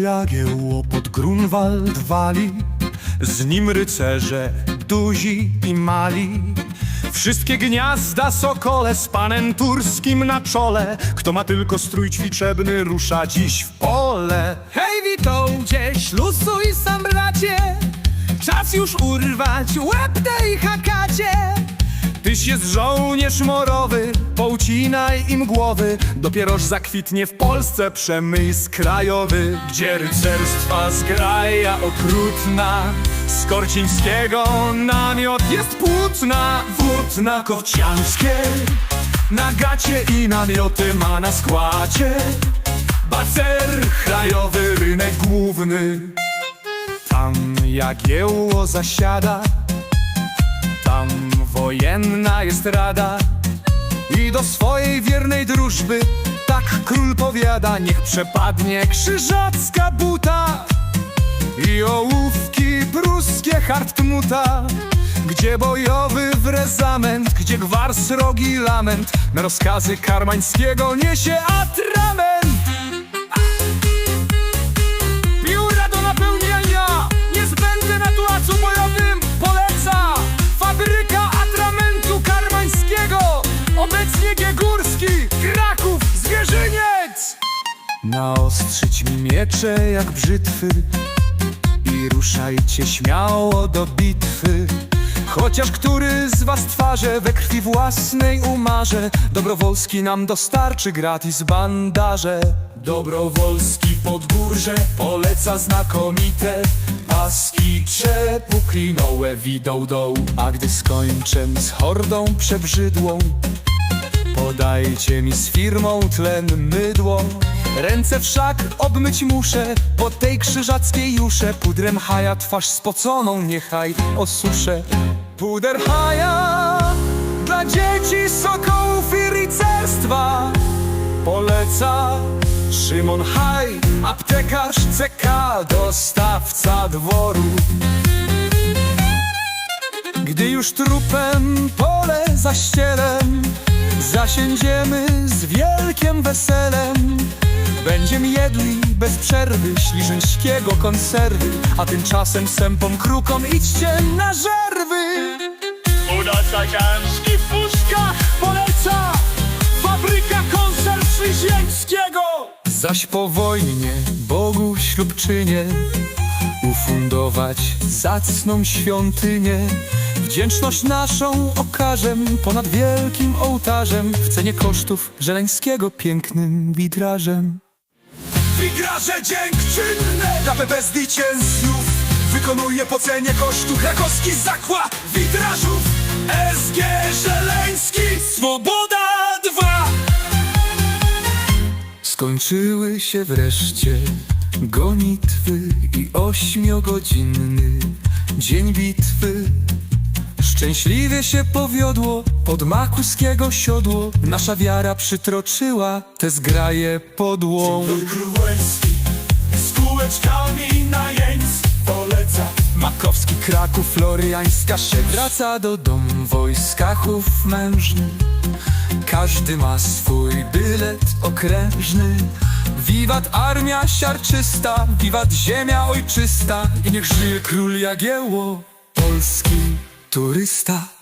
Jagiełło pod Grunwald wali, z nim rycerze duzi i mali. Wszystkie gniazda sokole z panem turskim na czole, kto ma tylko strój ćwiczebny, rusza dziś w pole. Hej, witą gdzieś, lusuj sam bracie Czas już urwać łeb tej hakacie Tyś jest żołnierz morowy, poucinaj im głowy, dopieroż zakwitnie w Polsce przemysł krajowy, gdzie rycerstwa zgraja okrutna, z Korcińskiego namiot jest płótna, włótna kowcianskie, na gacie i namioty ma na składzie, bacer krajowy, rynek główny, tam Jagiełło zasiada, tam wojenna jest rada I do swojej wiernej drużby Tak król powiada Niech przepadnie krzyżacka buta I ołówki pruskie hartmuta Gdzie bojowy wrezament Gdzie gwar srogi lament. Na rozkazy karmańskiego niesie atrament Obecnie Giegórski Kraków Zwierzyniec! Naostrzyć mi miecze jak brzytwy I ruszajcie śmiało do bitwy. Chociaż który z was twarze we krwi własnej umarze Dobrowolski nam dostarczy gratis bandaże. Dobrowolski podgórze poleca znakomite Paski. Czepu klinołe widą dołu. A gdy skończę z hordą przebrzydłą Podajcie mi z firmą tlen mydło. Ręce wszak obmyć muszę Po tej krzyżackiej jusze Pudrem haja twarz spoconą niechaj osuszę. Puder haja Dla dzieci sokołów i rycerstwa. Poleca Szymon Haj Aptekarz CK Dostawca dworu. Gdy już trupem pole zaścielem Zasiędziemy z wielkim weselem. Będziemy jedli bez przerwy Śliżyńskiego konserwy A tymczasem sępom krukom idźcie na żerwy. Uda Sadzianski w puszkach Poleca fabryka konserw Śliźnieńskiego Zaś po wojnie Bogu ślubczynię Ufundować zacną świątynię Wdzięczność naszą okażem Ponad wielkim ołtarzem W cenie kosztów Żeleńskiego pięknym witrażem. Witraże dziękczynne Dawę bez zwycięzców Wykonuje po cenie kosztu Krakowski zakład witrażów SG Żeleński. Swoboda 2 Skończyły się wreszcie gonitwy i ośmiogodzinny dzień bitwy. Szczęśliwie się powiodło, pod makuskiego siodło. Nasza wiara przytroczyła te zgraje podłą Królewski z kółeczkami na jeńc poleca. Makowski, Kraków, Floriańska się wraca do domu wojskachów mężny. Każdy ma swój bilet okrężny. Wiwat armia siarczysta, wiwat ziemia ojczysta. I niech żyje król Jagiełło, polski turista